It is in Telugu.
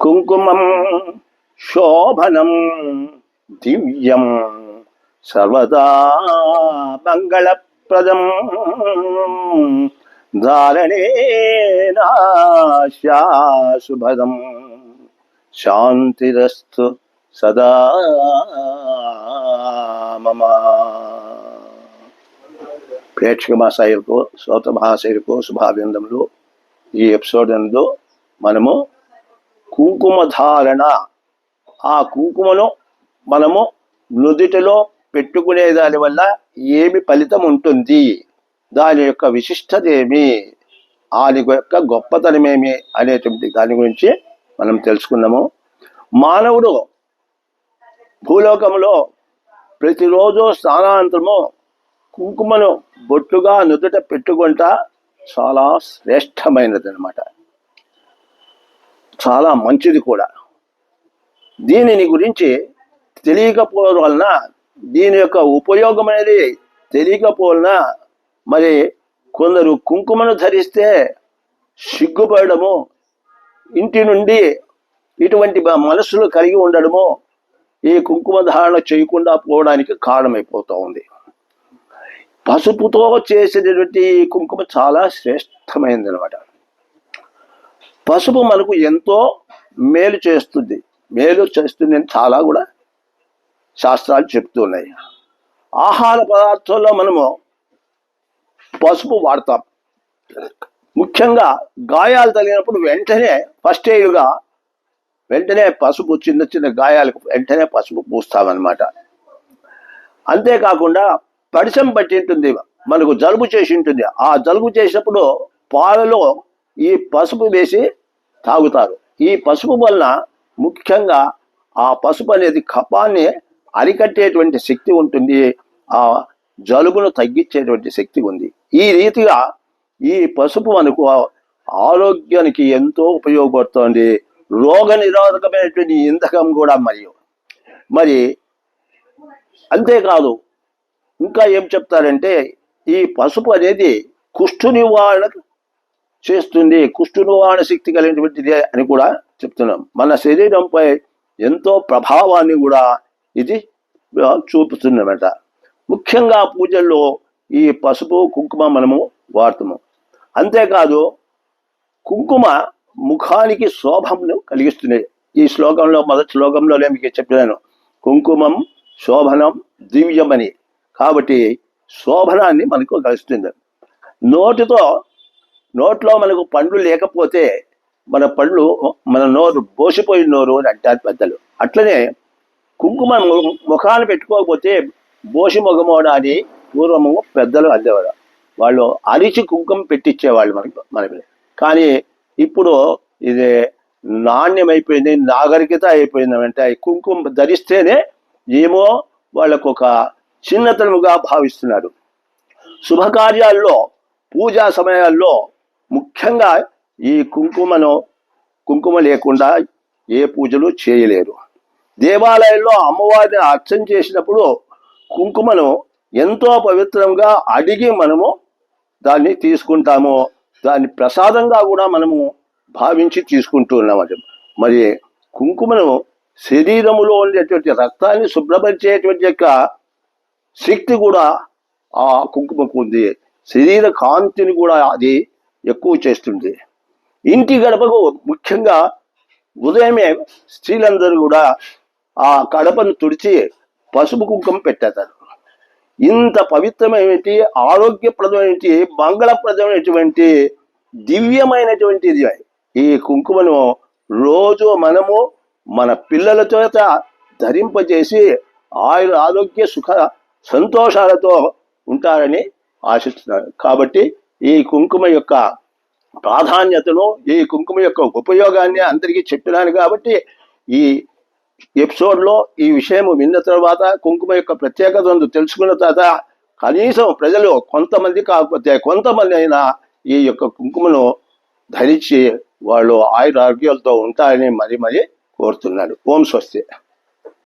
కుంకుమం శోభనం దివ్యం సర్వదా మంగళప్రదం. ధారణేనాశాశుభదం. శాంతిరస్తు సదా మమ. ప్రేక్షక మహాశయులకు శ్రోత మహాశయులకు శుభాభినందములు ఈ ఎపిసోడ్ మనము కుంకుమ ధారణ ఆ కుంకుమను మనము నుదుటిలో పెట్టుకునే దానివల్ల ఏమి ఫలితం ఉంటుంది? దాని యొక్క విశిష్టత ఏమి దాని యొక్క గొప్పతనమేమి అనేటువంటి దాని గురించి మనం తెలుసుకున్నాము. మానవుడు భూలోకంలో ప్రతిరోజు స్నానాంతరము కుంకుమను బొట్టుగా నుదుట పెట్టుకుంటా చాలా శ్రేష్టమైనది అనమాట చాలా మంచిది కూడా. దీనిని గురించి తెలియకపోవడం వలన దీని యొక్క ఉపయోగం అనేది తెలియకపోవలన మరి కొందరు కుంకుమను ధరిస్తే సిగ్గుపడము ఇంటి నుండి ఇటువంటి మనసులు మనస్సులు కలిగి ఉండడము ఈ కుంకుమ ధారణ చేయకుండా పోవడానికి కారణమైపోతూ ఉంది. పసుపుతో చేసేటటువంటి ఈ కుంకుమ చాలా శ్రేష్టమైనది అనమాట పసుపు మనకు ఎంతో మేలు చేస్తుంది. మేలు చేస్తుంది చాలా కూడా శాస్త్రాలు చెప్తున్నాయి. ఆహార పదార్థాల్లో మనము పసుపు వాడతాం. ముఖ్యంగా గాయాలు తగిలినప్పుడు వెంటనే ఫస్ట్ ఎయిడ్గా వెంటనే పసుపు చిన్న చిన్న గాయాలకు వెంటనే పసుపు పూస్తామన్నమాట. అంతేకాకుండా పడిసం పట్టి ఉంటుంది. మనకు జలుబు చేసి ఉంటుంది. ఆ జలుబు చేసినప్పుడు పాలలో ఈ పసుపు వేసి తాగుతారు. ఈ పసుపు వలన ముఖ్యంగా ఆ పసుపు అనేది కపాన్ని అరికట్టేటువంటి శక్తి ఉంటుంది. ఆ జలుబును తగ్గించేటువంటి శక్తి ఉంది. ఈ రీతిగా ఈ పసుపు మనకు ఆరోగ్యానికి ఎంతో ఉపయోగపడుతుంది. రోగ నిరోధకమైనటువంటి ఇంధకం కూడా మరియు మరి అంతేకాదు ఇంకా ఏం చెప్తారంటే ఈ పసుపు అనేది కుష్ఠు నివారణకు చేస్తుంది కుష్ఠునివారణ శక్తి కలిగినటువంటిది అని కూడా చెప్తున్నాం. మన శరీరంపై ఎంతో ప్రభావాన్ని కూడా ఇది చూపుతుందన్నమాట ముఖ్యంగా పూజల్లో ఈ పసుపు కుంకుమ మనము వాడతాము. అంతేకాదు కుంకుమ ముఖానికి శోభమును కలిగిస్తుంది. ఈ శ్లోకంలో మొదటి శ్లోకంలోనే మీకు చెప్పినాను కుంకుమం శోభనం దివ్యమని. కాబట్టి శోభనాన్ని మనకు కలుస్తుంది నోటితో నోట్లో మనకు పండ్లు లేకపోతే మన పండ్లు మన నోరు బోసిపోయిన నోరు అని అంటారు పెద్దలు. అట్లనే కుంకుమ ముఖాలు పెట్టుకోకపోతే బోసి ముఖమోడా అని పూర్వము పెద్దలు అందేవారు. వాళ్ళు అరిచి కుంకుమ పెట్టించేవాళ్ళు మనకి మనకి కానీ ఇప్పుడు ఇది నాణ్యమైపోయింది నాగరికత అయిపోయింది అంటే కుంకుమ ధరిస్తేనే ఏమో వాళ్ళకు ఒక చిన్నతనముగా భావిస్తున్నారు. శుభకార్యాల్లో పూజా సమయాల్లో ముఖ్యంగా ఈ కుంకుమను కుంకుమ లేకుండా ఏ పూజలు చేయలేరు. దేవాలయంలో అమ్మవారిని అర్చన చేసినప్పుడు కుంకుమను ఎంతో పవిత్రంగా అడిగి మనము దాన్ని తీసుకుంటాము. దాన్ని ప్రసాదంగా కూడా మనము భావించి తీసుకుంటున్నామట మరి కుంకుమను శరీరములో ఉండేటువంటి రక్తాన్ని శుభ్రపరిచేటువంటి యొక్క శక్తి కూడా ఆ కుంకుమకు ఉంది. శరీర కాంతిని కూడా అది ఎక్కువ చేస్తుంది ఇంటి గడపకు ముఖ్యంగా ఉదయమే స్త్రీలందరూ కూడా ఆ గడపను తుడిచి పసుపు కుంకుమ పెట్టేస్తారు. ఇంత పవిత్రమైనటువంటి ఆరోగ్యప్రదమైనటువంటి మంగళప్రదమైనటువంటి దివ్యమైనటువంటిది ఈ కుంకుమను రోజు మనము మన పిల్లల చేత ధరింపజేసి ఆయుర ఆరోగ్య సుఖ సంతోషాలతో ఉంటారని ఆశిస్తున్నారు కాబట్టి ఈ కుంకుమ యొక్క ప్రాధాన్యతను ఈ కుంకుమ యొక్క ఉపయోగాన్ని అందరికీ చెప్పినాను కాబట్టి ఈ ఎపిసోడ్లో ఈ విషయం విన్న తర్వాత కుంకుమ యొక్క ప్రత్యేకత తెలుసుకున్న తర్వాత కనీసం ప్రజలు కొంతమంది కాకపోతే కొంతమంది అయినా ఈ యొక్క కుంకుమను ధరించి వాళ్ళు ఆయుర ఆరోగ్యాలతో ఉంటారని మరి మరీ కోరుతున్నాడు. ఓం స్వస్తి.